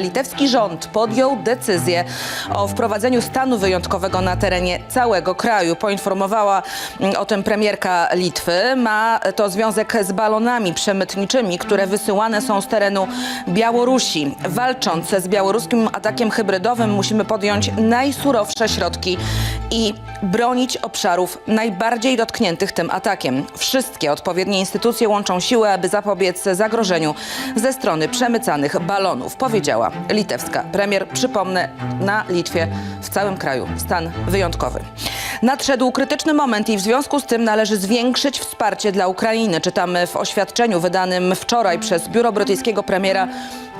Litewski rząd podjął decyzję o wprowadzeniu stanu wyjątkowego na terenie całego kraju. Poinformowała mm, o tym premierka Litwy. Ma to związek z balonami przemytniczymi, które wysyłane są z terenu Białorusi. Walcząc z białoruskim atakiem hybrydowym musimy podjąć najsurowsze środki i bronić obszarów najbardziej dotkniętych tym atakiem. Wszystkie odpowiednie instytucje łączą siły, aby zapobiec zagrożeniu ze strony przemycanych balonów, powiedziała litewska premier. Przypomnę, na Litwie w całym kraju stan wyjątkowy. Nadszedł krytyczny moment i w związku z tym należy zwiększyć wsparcie dla Ukrainy. Czytamy w oświadczeniu wydanym wczoraj przez biuro brytyjskiego premiera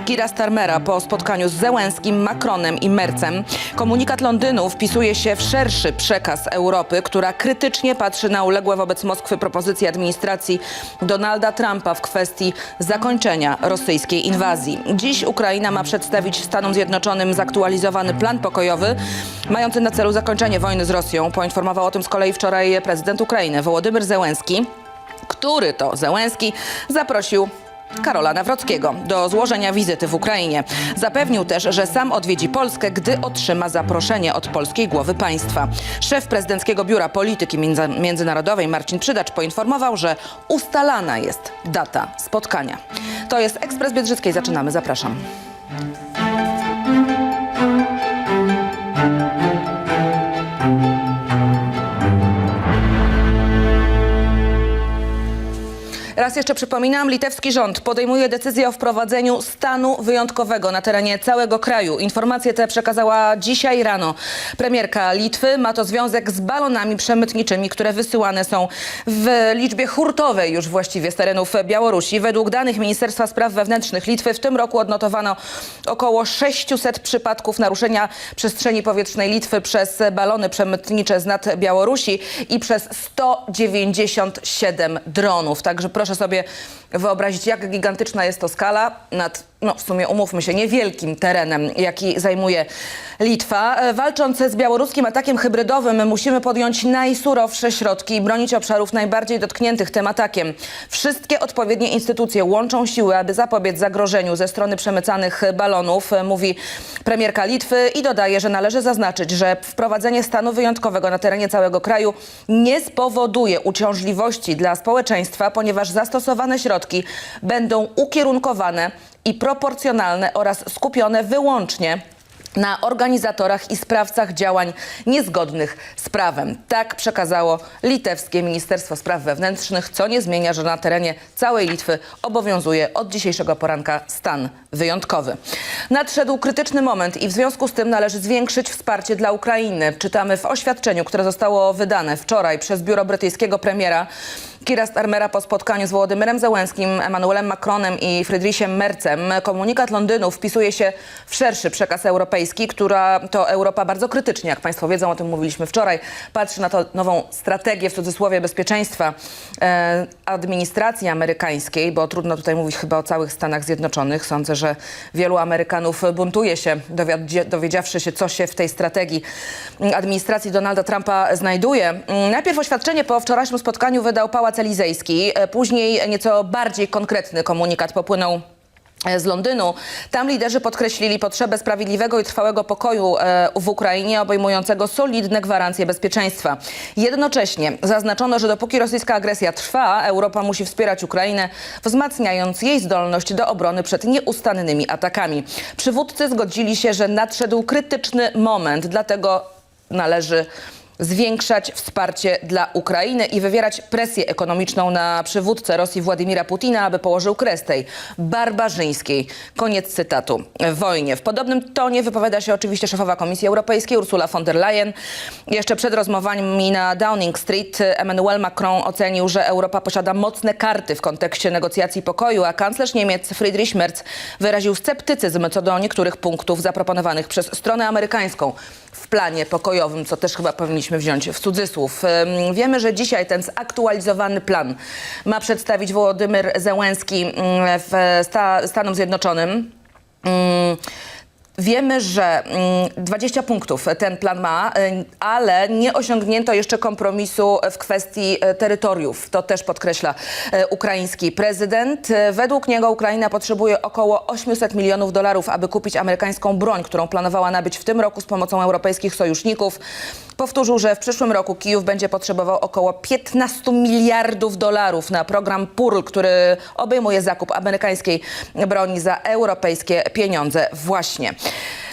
Kira Starmera po spotkaniu z Zełenskim, Macronem i Mercem. Komunikat Londynu wpisuje się w szerszy przekaz Europy, która krytycznie patrzy na uległe wobec Moskwy propozycje administracji Donalda Trumpa w kwestii zakończenia rosyjskiej inwazji. Dziś Ukraina ma przedstawić Stanom Zjednoczonym zaktualizowany plan pokojowy, mający na celu zakończenie wojny z Rosją. Poinformował o tym z kolei wczoraj prezydent Ukrainy Wołodymyr Zełenski, który to Zełenski zaprosił Karola Nawrockiego do złożenia wizyty w Ukrainie. Zapewnił też, że sam odwiedzi Polskę, gdy otrzyma zaproszenie od polskiej głowy państwa. Szef prezydenckiego biura polityki między- międzynarodowej Marcin Przydacz poinformował, że ustalana jest data spotkania. To jest Ekspres Biedrzyckiej. Zaczynamy. Zapraszam. Jeszcze przypominam, litewski rząd podejmuje decyzję o wprowadzeniu stanu wyjątkowego na terenie całego kraju. Informacje te przekazała dzisiaj rano premierka Litwy. Ma to związek z balonami przemytniczymi, które wysyłane są w liczbie hurtowej już właściwie z terenów Białorusi. Według danych Ministerstwa Spraw Wewnętrznych Litwy w tym roku odnotowano około 600 przypadków naruszenia przestrzeni powietrznej Litwy przez balony przemytnicze z nad Białorusi i przez 197 dronów. Także proszę sobie wyobrazić, jak gigantyczna jest to skala nad, no w sumie umówmy się, niewielkim terenem, jaki zajmuje Litwa. E, Walcząc z białoruskim atakiem hybrydowym, musimy podjąć najsurowsze środki i bronić obszarów najbardziej dotkniętych tym atakiem. Wszystkie odpowiednie instytucje łączą siły, aby zapobiec zagrożeniu ze strony przemycanych balonów, e, mówi premierka Litwy i dodaje, że należy zaznaczyć, że wprowadzenie stanu wyjątkowego na terenie całego kraju nie spowoduje uciążliwości dla społeczeństwa, ponieważ zastosowane środki będą ukierunkowane i proporcjonalne oraz skupione wyłącznie na organizatorach i sprawcach działań niezgodnych z prawem. Tak przekazało litewskie Ministerstwo Spraw Wewnętrznych, co nie zmienia, że na terenie całej Litwy obowiązuje od dzisiejszego poranka stan wyjątkowy. Nadszedł krytyczny moment i w związku z tym należy zwiększyć wsparcie dla Ukrainy. Czytamy w oświadczeniu, które zostało wydane wczoraj przez biuro brytyjskiego premiera Kira Starmera po spotkaniu z Wołodymyrem Zełenskim, Emmanuelem Macronem i Friedrichem Mercem. Komunikat Londynu wpisuje się w szerszy przekaz europejski, która to Europa bardzo krytycznie, jak Państwo wiedzą, o tym mówiliśmy wczoraj, patrzy na to nową strategię w cudzysłowie bezpieczeństwa e, administracji amerykańskiej, bo trudno tutaj mówić chyba o całych Stanach Zjednoczonych. Sądzę, że wielu Amerykanów buntuje się, dowiedziawszy się, co się w tej strategii mm, administracji Donalda Trumpa znajduje. Mm, Najpierw oświadczenie po wczorajszym spotkaniu wydał Pałac Elizejski, e, później nieco bardziej konkretny komunikat popłynął e, z Londynu. Tam liderzy podkreślili potrzebę sprawiedliwego i trwałego pokoju e, w Ukrainie, obejmującego solidne gwarancje bezpieczeństwa. Jednocześnie zaznaczono, że dopóki rosyjska agresja trwa, Europa musi wspierać Ukrainę, wzmacniając jej zdolność do obrony przed nieustannymi atakami. Przywódcy zgodzili się, że nadszedł krytyczny moment, dlatego należy zwiększać wsparcie dla Ukrainy i wywierać presję ekonomiczną na przywódcę Rosji Władimira Putina, aby położył kres tej barbarzyńskiej, koniec cytatu, wojnie. W podobnym tonie wypowiada się oczywiście szefowa Komisji Europejskiej Ursula von der Leyen. Jeszcze przed rozmowami na Downing Street Emmanuel Macron ocenił, że Europa posiada mocne karty w kontekście negocjacji pokoju, a kanclerz Niemiec Friedrich Merz wyraził sceptycyzm co do niektórych punktów zaproponowanych przez stronę amerykańską w planie pokojowym, co też chyba powinniśmy wziąć w cudzysłów. Wiemy, że dzisiaj ten zaktualizowany plan ma przedstawić Wołodymyr Zełenski ym, w sta Stanom Zjednoczonym. Ym, Wiemy, że mm, 20 punktów ten plan ma, y, ale nie osiągnięto jeszcze kompromisu w kwestii e, terytoriów. To też podkreśla e, ukraiński prezydent. E, Według niego Ukraina potrzebuje około 800 milionów dolarów, aby kupić amerykańską broń, którą planowała nabyć w tym roku z pomocą europejskich sojuszników. Powtórzył, że w przyszłym roku Kijów będzie potrzebował około 15 miliardów dolarów na program PURL, który obejmuje zakup amerykańskiej broni za europejskie pieniądze właśnie.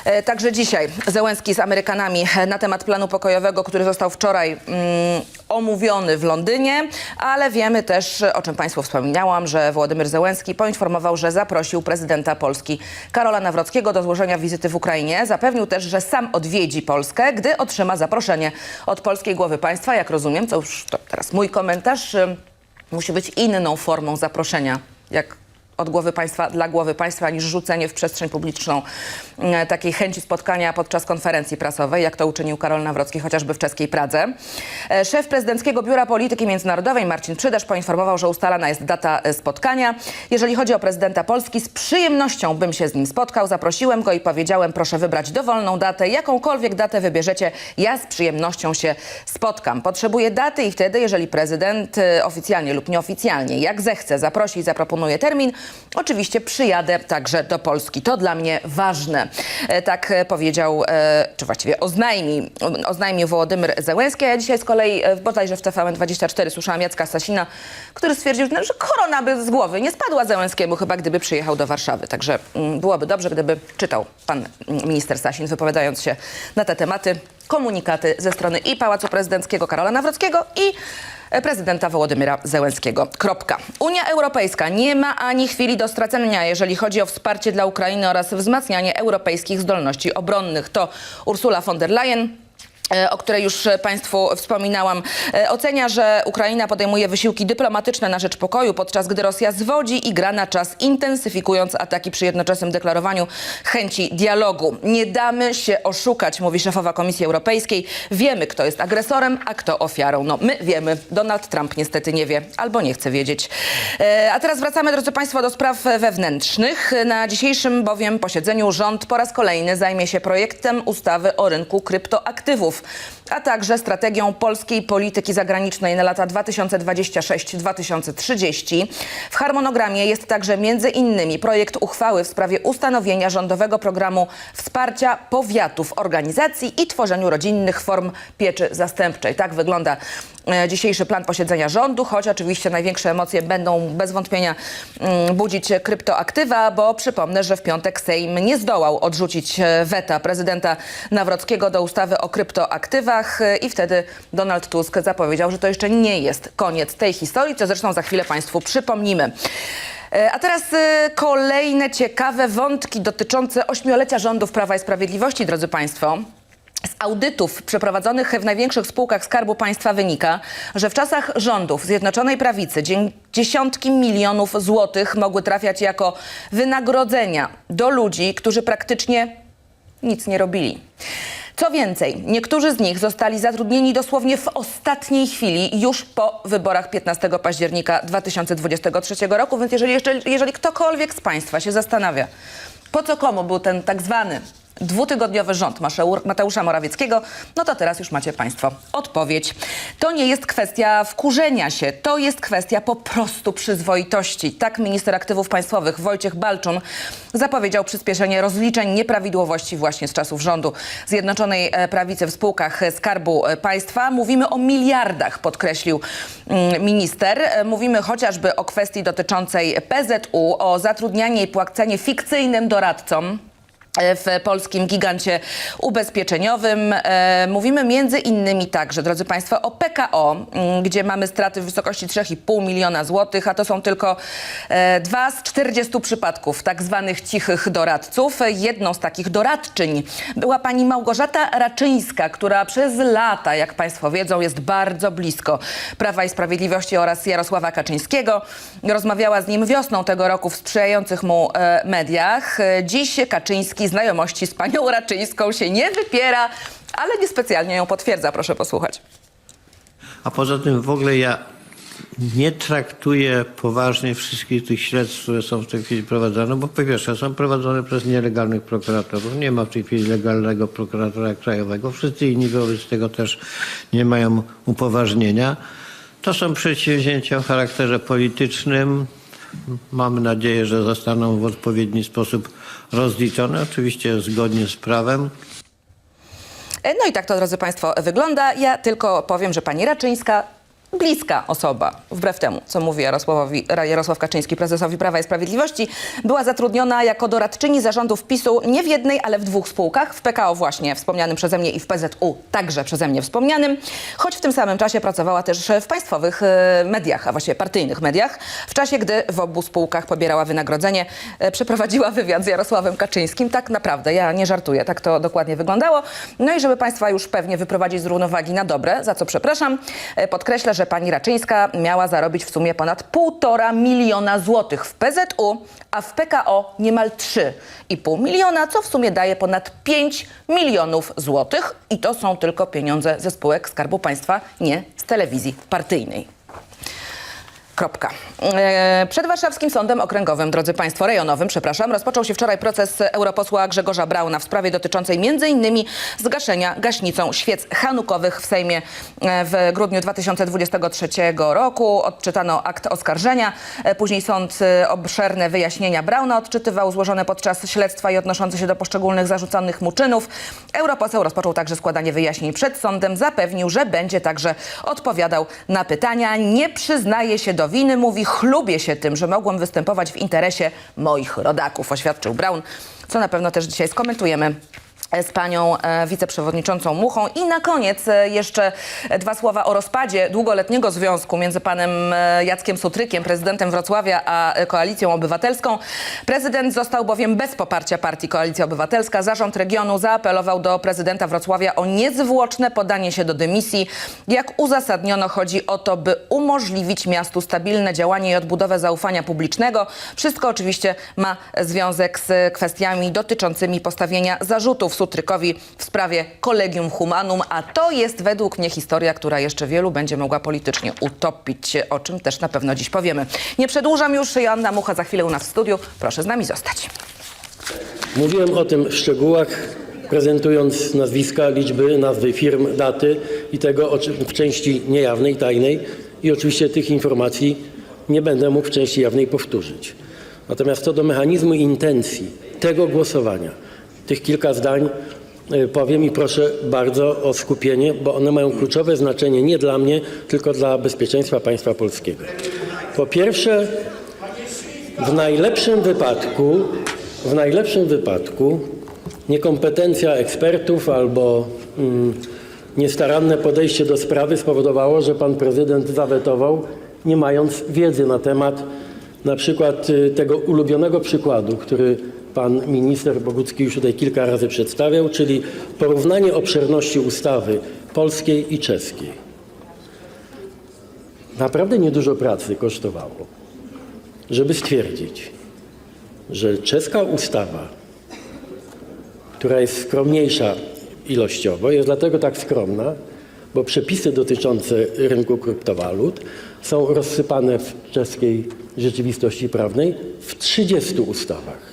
E, Także dzisiaj Zełenski z Amerykanami na temat planu pokojowego, który został wczoraj mm, omówiony w Londynie, ale wiemy też, o czym Państwu wspominałam, że Władimir Zełenski poinformował, że zaprosił prezydenta Polski Karola Nawrockiego do złożenia wizyty w Ukrainie. Zapewnił też, że sam odwiedzi Polskę, gdy otrzyma zaproszenie od polskiej głowy państwa. Jak rozumiem, to już to teraz mój komentarz, ym, musi być inną formą zaproszenia, jak od głowy państwa dla głowy państwa niż rzucenie w przestrzeń publiczną e, takiej chęci spotkania podczas konferencji prasowej, jak to uczynił Karol Nawrocki chociażby w czeskiej Pradze. E, Szef Prezydenckiego Biura Polityki Międzynarodowej Marcin Przydasz poinformował, że ustalana jest data e, spotkania. Jeżeli chodzi o prezydenta Polski, z przyjemnością bym się z nim spotkał. Zaprosiłem go i powiedziałem, proszę wybrać dowolną datę, jakąkolwiek datę wybierzecie, ja z przyjemnością się spotkam. Potrzebuję daty i wtedy, jeżeli prezydent oficjalnie lub nieoficjalnie, jak zechce, zaprosi i zaproponuje termin, oczywiście przyjadę także do Polski. To dla mnie ważne. E, Tak e, powiedział, e, czy właściwie oznajmi, oznajmił Wołodymyr Zełenski. Ja dzisiaj z kolei, bodajże w TVN24 słyszałam Jacka Sasina, który stwierdził, że że korona by z głowy nie spadła Zełenskiemu, chyba gdyby przyjechał do Warszawy. Także mm, byłoby dobrze, gdyby czytał pan mm, minister Sasin, wypowiadając się na te tematy, komunikaty ze strony i Pałacu Prezydenckiego Karola Nawrockiego i prezydenta Wołodymyra Zełenskiego. Kropka. Unia Europejska nie ma ani chwili do stracenia, jeżeli chodzi o wsparcie dla Ukrainy oraz wzmacnianie europejskich zdolności obronnych. To Ursula von der Leyen o której już e, Państwu wspominałam, e, ocenia, że Ukraina podejmuje wysiłki dyplomatyczne na rzecz pokoju, podczas gdy Rosja zwodzi i gra na czas, intensyfikując ataki przy jednoczesnym deklarowaniu chęci dialogu. Nie damy się oszukać, mówi szefowa Komisji Europejskiej. Wiemy, kto jest agresorem, a kto ofiarą. No, my wiemy. Donald Trump niestety nie wie, albo nie chce wiedzieć. E, A teraz wracamy, drodzy Państwo, do spraw wewnętrznych. Na dzisiejszym bowiem posiedzeniu rząd po raz kolejny zajmie się projektem ustawy o rynku kryptoaktywów, Polaków a także strategią polskiej polityki zagranicznej na lata 2026-2030. W harmonogramie jest także między innymi projekt uchwały w sprawie ustanowienia rządowego programu wsparcia powiatów, organizacji i tworzeniu rodzinnych form pieczy zastępczej. Tak wygląda e, dzisiejszy plan posiedzenia rządu, choć oczywiście największe emocje będą bez wątpienia mm, budzić kryptoaktywa, bo przypomnę, że w piątek Sejm nie zdołał odrzucić e, weta prezydenta Nawrockiego do ustawy o kryptoaktywach e, i wtedy Donald Tusk zapowiedział, że to jeszcze nie jest koniec tej historii, co zresztą za chwilę Państwu przypomnimy. E, A teraz e, kolejne ciekawe wątki dotyczące ośmiolecia rządów Prawa i Sprawiedliwości, drodzy Państwo. Z audytów przeprowadzonych w największych spółkach Skarbu Państwa wynika, że w czasach rządów Zjednoczonej Prawicy dzie- dziesiątki milionów złotych mogły trafiać jako wynagrodzenia do ludzi, którzy praktycznie nic nie robili. Co więcej, niektórzy z nich zostali zatrudnieni dosłownie w ostatniej chwili, już po wyborach 15 października 2023 roku, więc jeżeli, jeżeli ktokolwiek z Państwa się zastanawia, po co komu był ten tak zwany dwutygodniowy rząd Mateusza Morawieckiego, no to teraz już macie Państwo odpowiedź. To nie jest kwestia wkurzenia się, to jest kwestia po prostu przyzwoitości. Tak minister aktywów państwowych Wojciech Balczun zapowiedział przyspieszenie rozliczeń nieprawidłowości właśnie z czasów rządu Zjednoczonej e, Prawicy w spółkach Skarbu e, Państwa. Mówimy o miliardach, podkreślił mm, minister. E, Mówimy chociażby o kwestii dotyczącej PZU, o zatrudnianie i płacenie fikcyjnym doradcom w polskim gigancie ubezpieczeniowym. E, mówimy między innymi także, drodzy Państwo, o PKO, gdzie mamy straty w wysokości 3,5 miliona złotych, a to są tylko e, dwa z 40 przypadków tak zwanych cichych doradców. Jedną z takich doradczyń była pani Małgorzata Raczyńska, która przez lata, jak Państwo wiedzą, jest bardzo blisko Prawa i Sprawiedliwości oraz Jarosława Kaczyńskiego. Rozmawiała z nim wiosną tego roku w sprzyjających mu e, mediach. E, Dziś Kaczyński znajomości z panią Raczyńską się nie wypiera, ale niespecjalnie ją potwierdza. Proszę posłuchać. A poza tym w ogóle ja nie traktuję poważnie wszystkich tych śledztw, które są w tej chwili prowadzone, bo po pierwsze są prowadzone przez nielegalnych prokuratorów. Nie ma w tej chwili legalnego prokuratora krajowego. Wszyscy inni wobec tego też nie mają upoważnienia. To są przedsięwzięcia o charakterze politycznym. Mamy nadzieję, że zostaną w odpowiedni sposób rozliczone, oczywiście zgodnie z prawem. No i tak to, drodzy Państwo, wygląda. Ja tylko powiem, że pani Raczyńska, bliska osoba, wbrew temu, co mówi Jarosławowi, Jarosław Kaczyński, prezesowi Prawa i Sprawiedliwości, była zatrudniona jako doradczyni zarządów PiSu nie w jednej, ale w dwóch spółkach. W PKO właśnie wspomnianym przeze mnie i w PZU także przeze mnie wspomnianym, choć w tym samym czasie pracowała też w państwowych e, mediach, a właściwie partyjnych mediach. W czasie, gdy w obu spółkach pobierała wynagrodzenie, e, przeprowadziła wywiad z Jarosławem Kaczyńskim. Tak naprawdę, ja nie żartuję, tak to dokładnie wyglądało. No i żeby Państwa już pewnie wyprowadzić z równowagi na dobre, za co przepraszam, e, podkreślę, że pani Raczyńska miała zarobić w sumie ponad półtora miliona złotych w PZU, a w PKO niemal 3,5 miliona, co w sumie daje ponad 5 milionów złotych. I to są tylko pieniądze ze spółek Skarbu Państwa, nie z telewizji partyjnej. Kropka. E, Przed warszawskim sądem okręgowym, drodzy Państwo, rejonowym, przepraszam, rozpoczął się wczoraj proces europosła Grzegorza Brauna w sprawie dotyczącej m.in. zgaszenia gaśnicą świec hanukowych w Sejmie e, w grudniu 2023 roku. Odczytano akt oskarżenia. E, Później sąd obszerne wyjaśnienia Brauna odczytywał złożone podczas śledztwa i odnoszące się do poszczególnych zarzuconych mu czynów. Europoseł rozpoczął także składanie wyjaśnień przed sądem. Zapewnił, że będzie także odpowiadał na pytania. Nie przyznaje się do winy. Mówi, chlubię się tym, że mogłem występować w interesie moich rodaków, oświadczył Braun, co na pewno też dzisiaj skomentujemy z panią e, wiceprzewodniczącą Muchą. I na koniec e, jeszcze dwa słowa o rozpadzie długoletniego związku między panem e, Jackiem Sutrykiem, prezydentem Wrocławia, a Koalicją Obywatelską. Prezydent został bowiem bez poparcia partii Koalicja Obywatelska. Zarząd regionu zaapelował do prezydenta Wrocławia o niezwłoczne podanie się do dymisji. Jak uzasadniono, chodzi o to, by umożliwić miastu stabilne działanie i odbudowę zaufania publicznego. Wszystko oczywiście ma związek z kwestiami dotyczącymi postawienia zarzutów Sutrykowi w sprawie Collegium Humanum, a to jest według mnie historia, która jeszcze wielu będzie mogła politycznie utopić, o czym też na pewno dziś powiemy. Nie przedłużam już, Joanna Mucha za chwilę u nas w studiu. Proszę z nami zostać. Mówiłem o tym w szczegółach, prezentując nazwiska, liczby, nazwy firm, daty i tego w części niejawnej, tajnej i oczywiście tych informacji nie będę mógł w części jawnej powtórzyć. Natomiast co do mechanizmu intencji tego głosowania, tych kilka zdań y, powiem i proszę bardzo o skupienie, bo one mają kluczowe znaczenie nie dla mnie, tylko dla bezpieczeństwa państwa polskiego. Po pierwsze, w najlepszym wypadku, w najlepszym wypadku niekompetencja ekspertów albo mm, niestaranne podejście do sprawy spowodowało, że pan prezydent zawetował, nie mając wiedzy na temat na przykład y, tego ulubionego przykładu, który pan minister Bogucki już tutaj kilka razy przedstawiał, czyli porównanie obszerności ustawy polskiej i czeskiej. Naprawdę niedużo pracy kosztowało żeby stwierdzić, że czeska ustawa, która jest skromniejsza ilościowo, jest dlatego tak skromna, bo przepisy dotyczące rynku kryptowalut są rozsypane w czeskiej rzeczywistości prawnej w 30 ustawach.